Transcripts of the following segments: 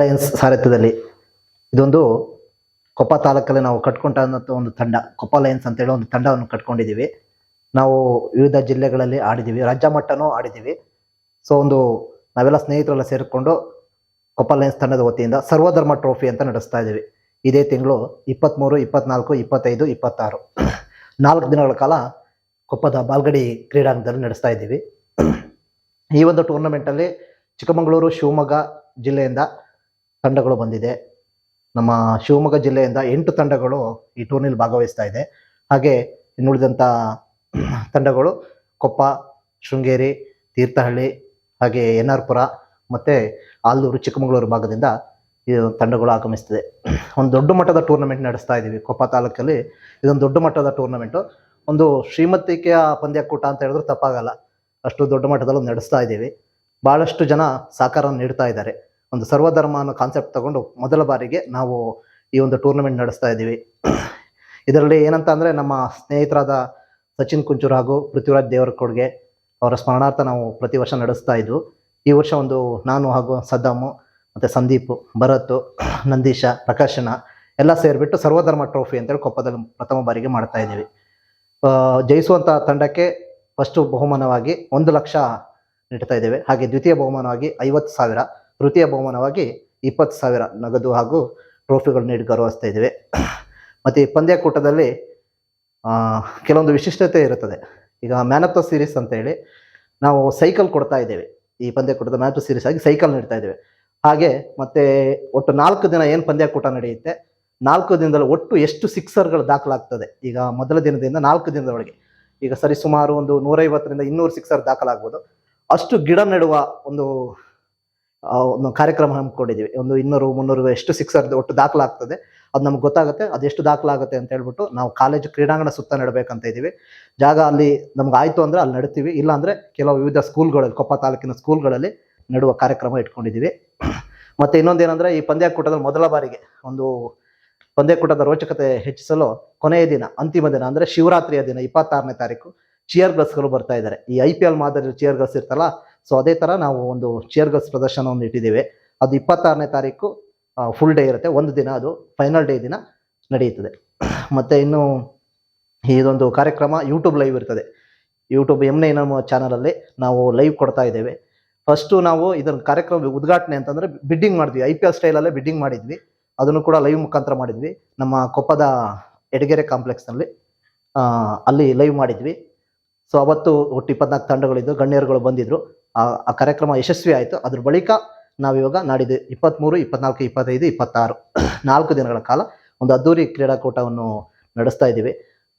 Lions ಸಾರಥ್ಯದಲ್ಲಿ ಇದೊಂದು ಕೊಪ್ಪ ತಾಲೂಕಲ್ಲಿ ನಾವು ಕಟ್ಕೊಂಡಂಥ ಒಂದು ತಂಡ ಕೊಪ್ಪ ಲಯನ್ಸ್ ಅಂತೇಳಿ ಒಂದು ತಂಡವನ್ನು ಕಟ್ಕೊಂಡಿದ್ದೀವಿ. ನಾವು ವಿವಿಧ ಜಿಲ್ಲೆಗಳಲ್ಲಿ ಆಡಿದ್ದೀವಿ, ರಾಜ್ಯ ಮಟ್ಟನೂ ಆಡಿದ್ದೀವಿ. ಸೊ ಒಂದು ನಾವೆಲ್ಲ ಸ್ನೇಹಿತರೆಲ್ಲ ಸೇರಿಕೊಂಡು ಕೊಪ್ಪ ಲಯನ್ಸ್ ತಂಡದ ವತಿಯಿಂದ ಸರ್ವಧರ್ಮ ಟ್ರೋಫಿ ಅಂತ ನಡೆಸ್ತಾ ಇದ್ದೀವಿ. ಇದೇ ತಿಂಗಳು ಇಪ್ಪತ್ತ್ಮೂರು ಇಪ್ಪತ್ನಾಲ್ಕು, ಇಪ್ಪತ್ತೈದು, ಇಪ್ಪತ್ತಾರು. ನಾಲ್ಕು ದಿನಗಳ ಕಾಲ ಕೊಪ್ಪದ ಬಾಲ್ಗಡಿ ಕ್ರೀಡಾಂಗಣದಲ್ಲಿ ನಡೆಸ್ತಾ ಇದ್ದೀವಿ. ಈ ಒಂದು ಟೂರ್ನಮೆಂಟಲ್ಲಿ ಚಿಕ್ಕಮಗಳೂರು, ಶಿವಮೊಗ್ಗ ಜಿಲ್ಲೆಯಿಂದ ತಂಡಗಳು ಬಂದಿದೆ. ನಮ್ಮ ಶಿವಮೊಗ್ಗ ಜಿಲ್ಲೆಯಿಂದ ಎಂಟು ತಂಡಗಳು ಈ ಟೂರ್ನಿಯಲ್ಲಿ ಭಾಗವಹಿಸ್ತಾ ಇದೆ. ಹಾಗೆ ಇನ್ನುಳಿದಂಥ ತಂಡಗಳು ಕೊಪ್ಪ, ಶೃಂಗೇರಿ, ತೀರ್ಥಹಳ್ಳಿ, ಹಾಗೆ ಎನ್ ಆರ್ ಪುರ ಮತ್ತು ಆಲೂರು ಚಿಕ್ಕಮಗಳೂರು ಭಾಗದಿಂದ ಈ ತಂಡಗಳು ಆಗಮಿಸ್ತಿದೆ. ಒಂದು ದೊಡ್ಡ ಮಟ್ಟದ ಟೂರ್ನಮೆಂಟ್ ನಡೆಸ್ತಾ ಇದ್ದೀವಿ ಕೊಪ್ಪ ತಾಲೂಕಲ್ಲಿ. ಇದೊಂದು ದೊಡ್ಡ ಮಟ್ಟದ ಟೂರ್ನಮೆಂಟು. ಒಂದು ಶ್ರೀಮಂತಿಕೆಯ ಪಂದ್ಯಕೂಟ ಅಂತ ಹೇಳಿದ್ರು ತಪ್ಪಾಗಲ್ಲ. ಅಷ್ಟು ದೊಡ್ಡ ಮಟ್ಟದಲ್ಲಿ ನಡೆಸ್ತಾ ಇದ್ದೀವಿ. ಭಾಳಷ್ಟು ಜನ ಸಹಕಾರ ನೀಡ್ತಾ ಇದ್ದಾರೆ. ಒಂದು ಸರ್ವಧರ್ಮ ಅನ್ನೋ ಕಾನ್ಸೆಪ್ಟ್ ತಗೊಂಡು ಮೊದಲ ಬಾರಿಗೆ ನಾವು ಈ ಒಂದು ಟೂರ್ನಮೆಂಟ್ ನಡೆಸ್ತಾ ಇದ್ದೀವಿ. ಇದರಲ್ಲಿ ಏನಂತ ಅಂದರೆ ನಮ್ಮ ಸ್ನೇಹಿತರಾದ ಸಚಿನ್ ಕುಂಚೂರ್ ಹಾಗೂ ಪೃಥ್ವಿರಾಜ್ ದೇವರಕೊಡ್ಗೆ ಅವರ ಸ್ಮರಣಾರ್ಥ ನಾವು ಪ್ರತಿ ವರ್ಷ ನಡೆಸ್ತಾ ಇದ್ವು. ಈ ವರ್ಷ ಒಂದು ನಾನು ಹಾಗೂ ಸದ್ದಾಮು ಮತ್ತು ಸಂದೀಪ್, ಭರತ್, ನಂದೀಶ, ಪ್ರಕಾಶನ ಎಲ್ಲ ಸೇರಿಬಿಟ್ಟು ಸರ್ವಧರ್ಮ ಟ್ರೋಫಿ ಅಂತೇಳಿ ಕೊಪ್ಪದಲ್ಲಿ ಪ್ರಥಮ ಬಾರಿಗೆ ಮಾಡ್ತಾ ಇದ್ದೀವಿ. ಜಯಿಸುವಂಥ ತಂಡಕ್ಕೆ ಫಸ್ಟು ಬಹುಮಾನವಾಗಿ ಒಂದು ಲಕ್ಷ ನೀಡ್ತಾ ಇದ್ದೇವೆ. ಹಾಗೆ ದ್ವಿತೀಯ ಬಹುಮಾನವಾಗಿ ಐವತ್ತು ಸಾವಿರ. ತೃತೀಯ ಬಹುಮಾನವಾಗಿ ಇಪ್ಪತ್ತು ಸಾವಿರ ನಗದು ಹಾಗೂ ಟ್ರೋಫಿಗಳು ನೀಡಿ ಗೌರವಿಸ್ತಾ ಇದ್ದೇವೆ. ಮತ್ತು ಈ ಪಂದ್ಯಕೂಟದಲ್ಲಿ ಕೆಲವೊಂದು ವಿಶಿಷ್ಟತೆ ಇರುತ್ತದೆ. ಈಗ ಮ್ಯಾನ್ ಆಫ್ ದ ಸೀರೀಸ್ ಅಂತ ಹೇಳಿ ನಾವು ಸೈಕಲ್ ಕೊಡ್ತಾ ಇದ್ದೇವೆ. ಈ ಪಂದ್ಯಕೂಟದ ಮ್ಯಾನ್ ಆಫ್ ದ ಸೀರೀಸ್ ಆಗಿ ಸೈಕಲ್ ನೀಡ್ತಾ ಇದ್ದೇವೆ. ಹಾಗೆ ಮತ್ತೆ ಒಟ್ಟು ನಾಲ್ಕು ದಿನ ಏನು ಪಂದ್ಯಕೂಟ ನಡೆಯುತ್ತೆ? ನಾಲ್ಕು ದಿನದಲ್ಲಿ ಒಟ್ಟು ಎಷ್ಟು ಸಿಕ್ಸರ್ಗಳು ದಾಖಲಾಗ್ತದೆ? ಈಗ ಮೊದಲ ದಿನದಿಂದ ನಾಲ್ಕು ದಿನದೊಳಗೆ ಈಗ ಸರಿಸುಮಾರು ಒಂದು ನೂರೈವತ್ತರಿಂದ ಇನ್ನೂರು ಸಿಕ್ಸರ್ ದಾಖಲಾಗ್ಬೋದು. ಅಷ್ಟು ಗಿಡ ನೆಡುವ ಒಂದು ಒಂದು ಕಾರ್ಯಕ್ರಮ ಹಮ್ಮಿಕೊಂಡಿದ್ದೀವಿ. ಒಂದು ಇನ್ನೂರು, ಮುನ್ನೂರು, ಎಷ್ಟು ಸಿಕ್ಸರ್ ಒಟ್ಟು ದಾಖಲಾಗ್ತದೆ ಅದು ನಮ್ಗೆ ಗೊತ್ತಾಗುತ್ತೆ ಅದೆಷ್ಟು ದಾಖಲಾಗುತ್ತೆ ಅಂತ ಹೇಳ್ಬಿಟ್ಟು ನಾವು ಕಾಲೇಜು ಕ್ರೀಡಾಂಗಣ ಸುತ್ತ ನೆಡಬೇಕಂತ ಇದ್ದೀವಿ. ಜಾಗ ಅಲ್ಲಿ ನಮ್ಗೆ ಆಯಿತು ಅಂದರೆ ಅಲ್ಲಿ ನಡೀತೀವಿ. ಇಲ್ಲಾಂದರೆ ಕೆಲವು ವಿವಿಧ ಸ್ಕೂಲ್ಗಳಲ್ಲಿ ಕೊಪ್ಪ ತಾಲೂಕಿನ ಸ್ಕೂಲ್ಗಳಲ್ಲಿ ನೆಡುವ ಕಾರ್ಯಕ್ರಮ ಇಟ್ಕೊಂಡಿದ್ದೀವಿ. ಮತ್ತು ಇನ್ನೊಂದೇನೆಂದರೆ ಈ ಪಂದ್ಯಕೂಟದಲ್ಲಿ ಮೊದಲ ಬಾರಿಗೆ ಒಂದು ಪಂದ್ಯಕೂಟದ ರೋಚಕತೆ ಹೆಚ್ಚಿಸಲು ಕೊನೆಯ ದಿನ, ಅಂತಿಮ ದಿನ ಅಂದರೆ ಶಿವರಾತ್ರಿಯ ದಿನ, ಇಪ್ಪತ್ತಾರನೇ ತಾರೀಕು. ಚಿಯರ್ ಗರ್ಲ್ಸ್ಗಳು ಬರ್ತಾ ಇದ್ದಾರೆ. ಈ ಐ ಪಿ ಎಲ್ ಮಾದರಿ ಚಿಯರ್ ಗರ್ಲ್ಸ್ ಇರ್ತಲ್ಲ ಸೊ ಅದೇ ಥರ ನಾವು ಒಂದು ಚಿಯರ್ ಗರ್ಲ್ಸ್ ಪ್ರದರ್ಶನವನ್ನು ಇಟ್ಟಿದ್ದೇವೆ. ಅದು ಇಪ್ಪತ್ತಾರನೇ ತಾರೀಕು ಫುಲ್ ಡೇ ಇರುತ್ತೆ. ಒಂದು ದಿನ ಅದು ಫೈನಲ್ ಡೇ ದಿನ ನಡೆಯುತ್ತದೆ. ಮತ್ತು ಇನ್ನು ಇದೊಂದು ಕಾರ್ಯಕ್ರಮ ಯೂಟ್ಯೂಬ್ ಲೈವ್ ಇರ್ತದೆ. ಯೂಟ್ಯೂಬ್ ಎಮ್ನೆ ನಮ್ಮ ಚಾನಲಲ್ಲಿ ನಾವು ಲೈವ್ ಕೊಡ್ತಾ ಇದ್ದೇವೆ. ಫಸ್ಟು ನಾವು ಇದರ ಕಾರ್ಯಕ್ರಮ ಉದ್ಘಾಟನೆ ಅಂತಂದರೆ ಬಿಡ್ಡಿಂಗ್ ಮಾಡಿದ್ವಿ ಐ ಪಿ ಎಲ್ ಸ್ಟೈಲಲ್ಲೇ ಬಿಡ್ಡಿಂಗ್ ಮಾಡಿದ್ವಿ. ಅದನ್ನು ಕೂಡ ಲೈವ್ ಮುಖಾಂತರ ಮಾಡಿದ್ವಿ. ನಮ್ಮ ಕೊಪ್ಪದ ಎಡಗೆರೆ ಕಾಂಪ್ಲೆಕ್ಸ್ನಲ್ಲಿ ಅಲ್ಲಿ ಲೈವ್ ಮಾಡಿದ್ವಿ. ಸೊ ಅವತ್ತು ಒಟ್ಟು ಇಪ್ಪತ್ನಾಲ್ಕು ತಂಡಗಳಿದ್ದು ಗಣ್ಯರುಗಳು ಬಂದಿದ್ರು. ಆ ಕಾರ್ಯಕ್ರಮ ಯಶಸ್ವಿ ಆಯಿತು. ಅದ್ರ ಬಳಿಕ ನಾವಿವಾಗ ನಾಡಿದ್ದು ಇಪ್ಪತ್ತ್ಮೂರು ಇಪ್ಪತ್ನಾಲ್ಕು, ಇಪ್ಪತ್ತೈದು, ಇಪ್ಪತ್ತಾರು ನಾಲ್ಕು ದಿನಗಳ ಕಾಲ ಒಂದು ಅದ್ದೂರಿ ಕ್ರೀಡಾಕೂಟವನ್ನು ನಡೆಸ್ತಾ ಇದ್ದೀವಿ.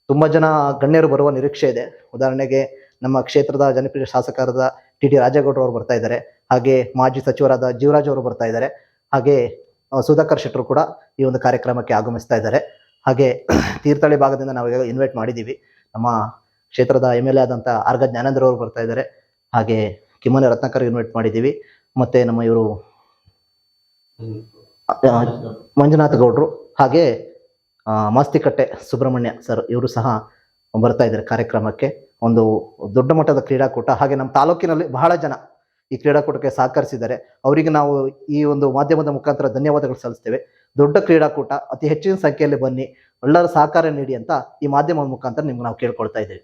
ತುಂಬ ಜನ ಗಣ್ಯರು ಬರುವ ನಿರೀಕ್ಷೆ ಇದೆ. ಉದಾಹರಣೆಗೆ ನಮ್ಮ ಕ್ಷೇತ್ರದ ಜನಪ್ರಿಯ ಶಾಸಕರಾದ ಟಿ ಟಿ ರಾಜೇಗೌಡರು ಅವರು ಬರ್ತಾ ಇದ್ದಾರೆ. ಹಾಗೆ ಮಾಜಿ ಸಚಿವರಾದ ಜೀವರಾಜ್ ಅವರು ಬರ್ತಾ ಇದ್ದಾರೆ. ಹಾಗೆ ಸುಧಾಕರ್ ಶೆಟ್ಟರು ಕೂಡ ಈ ಒಂದು ಕಾರ್ಯಕ್ರಮಕ್ಕೆ ಆಗಮಿಸ್ತಾ ಇದ್ದಾರೆ. ಹಾಗೆ ತೀರ್ಥಹಳ್ಳಿ ಭಾಗದಿಂದ ನಾವು ಇನ್ವೈಟ್ ಮಾಡಿದ್ದೀವಿ. ನಮ್ಮ ಕ್ಷೇತ್ರದ ಎಂ ಎಲ್ ಎ ಆದಂಥ ಆರ್ಗ ಜ್ಞಾನೇಂದ್ರ ಅವರು ಬರ್ತಾ ಇದ್ದಾರೆ. ಹಾಗೆ ಕಿಮ್ಮನೆ ರತ್ನಾಕರ್ ಇನ್ವೈಟ್ ಮಾಡಿದ್ದೀವಿ. ಮತ್ತೆ ನಮ್ಮ ಇವರು ಮಂಜುನಾಥ್ ಗೌಡ್ರು. ಹಾಗೆ ಮಾಸ್ತಿಕಟ್ಟೆ ಸುಬ್ರಹ್ಮಣ್ಯ ಸರ್ ಇವರು ಸಹ ಬರ್ತಾ ಇದ್ದಾರೆ ಕಾರ್ಯಕ್ರಮಕ್ಕೆ. ಒಂದು ದೊಡ್ಡ ಮಟ್ಟದ ಕ್ರೀಡಾಕೂಟ. ಹಾಗೆ ನಮ್ಮ ತಾಲೂಕಿನಲ್ಲಿ ಬಹಳ ಜನ ಈ ಕ್ರೀಡಾಕೂಟಕ್ಕೆ ಸಹಕರಿಸಿದ್ದಾರೆ. ಅವರಿಗೆ ನಾವು ಈ ಒಂದು ಮಾಧ್ಯಮದ ಮುಖಾಂತರ ಧನ್ಯವಾದಗಳು ಸಲ್ಲಿಸ್ತೇವೆ. ದೊಡ್ಡ ಕ್ರೀಡಾಕೂಟ. ಅತಿ ಹೆಚ್ಚಿನ ಸಂಖ್ಯೆಯಲ್ಲಿ ಬನ್ನಿ. ಎಲ್ಲರ ಸಹಕಾರ ನೀಡಿ ಅಂತ ಈ ಮಾಧ್ಯಮದ ಮುಖಾಂತರ ನಿಮ್ಗೆ ನಾವು ಕೇಳ್ಕೊಳ್ತಾ ಇದ್ದೇವೆ.